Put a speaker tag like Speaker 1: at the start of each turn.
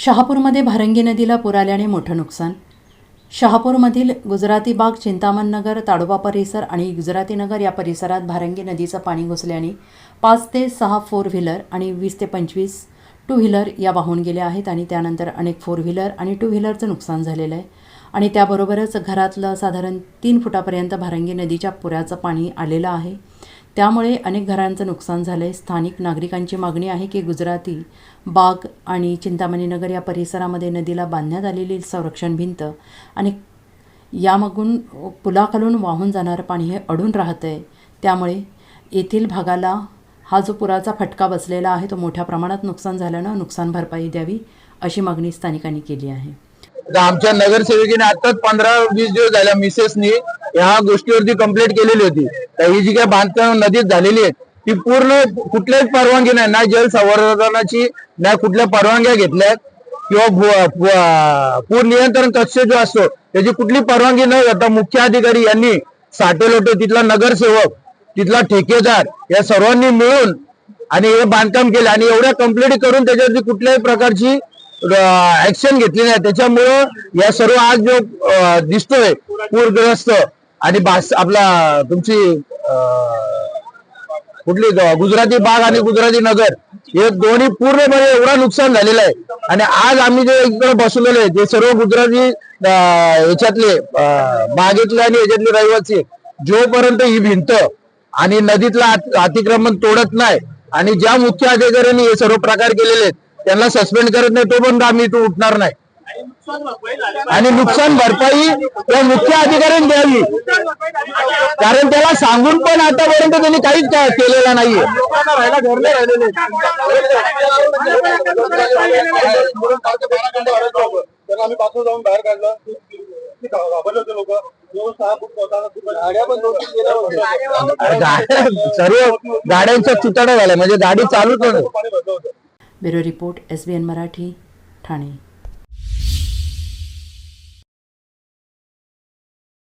Speaker 1: शहापूरमध्ये भारंगी नदीला पूर आल्याने मोठं नुकसान. शहापूरमधील गुजराती बाग चिंतामण नगर ताडोबा परिसर आणि गुजराती नगर या परिसरात भारंगी नदीचं पाणी घुसल्याने पाच ते सहा फोर व्हीलर आणि वीस ते पंचवीस टू व्हीलर या वाहून गेल्या आहेत आणि त्यानंतर अनेक फोर व्हीलर आणि टू व्हीलरचं नुकसान झालेलं आहे. आणि त्याबरोबरच घरातलं साधारण तीन फुटापर्यंत भारंगी नदीच्या पुराचं पाणी आलेलं आहे. त्यामुळे अनेक घरांचं नुकसान झालं आहे स्थानिक नागरिकांची मागणी आहे की गुजराती बाग आणि चिंतामणी नगर या परिसरामध्ये नदीला बांधण्यात आलेली संरक्षण भिंत आणि यामागून पुलाखालून वाहून जाणारं पाणी हे अडून राहतं आहे त्यामुळे येथील भागाला हा जो पुराचा फटका बसलेला आहे तो मोठ्या प्रमाणात नुकसान झाल्यानं नुकसान भरपाई द्यावी अशी मागणी स्थानिकांनी केली आहे.
Speaker 2: आमच्या नगरसेविकेने आताच पंधरा वीस दिवस झाल्या मिसेसनी ह्या गोष्टीवरती कंप्लेंट केलेली होती. तर ही जी काय बांधकाम नदीत झालेली आहे ती पूर्ण कुठल्याच परवानगी नाही. ना जल संवर्धनाची ना कुठल्या परवानग्या घेतल्यात. किंवा पूर नियंत्रण कक्ष जो असतो त्याची कुठली परवानगी न घेता मुख्य अधिकारी यांनी साठे लोटे तिथला नगरसेवक तिथला ठेकेदार या सर्वांनी मिळून आणि हे बांधकाम केलं. आणि एवढ्या कंप्लेंट करून त्याच्यावरती कुठल्याही प्रकारची ऍक्शन घेतली नाही. त्याच्यामुळं या सर्व आज जो दिसतोय पूरग्रस्त आणि आपला तुमची कुठली गुजराती बाग आणि गुजराती नगर हे दोन्ही पूर्णपणे एवढा नुकसान झालेलं आहे. आणि आज आम्ही जे इकडे बसलेलो आहे ते सर्व गुजराती अं, याच्यातले बागेतले आणि याच्यातले रहिवासी जोपर्यंत ही भिंत आणि नदीतला अतिक्रमण तोडत नाही आणि ज्या मुख्य अधिकाऱ्यांनी हे सर्व प्रकार केलेले आहेत त्यांना सस्पेंड करत नाही तोपर्यंत आम्ही इथून उठणार नाही. आणि नुकसान भरपाई त्या मुख्य अधिकाऱ्यांनी द्यावी. कारण त्याला सांगून पण आतापर्यंत त्यांनी काहीच केलेलं नाहीये. सर्व गाड्यांच्या चुताडा झाल्या. म्हणजे गाडी चालूच नाही
Speaker 1: bureau report S B N Marathi Thane.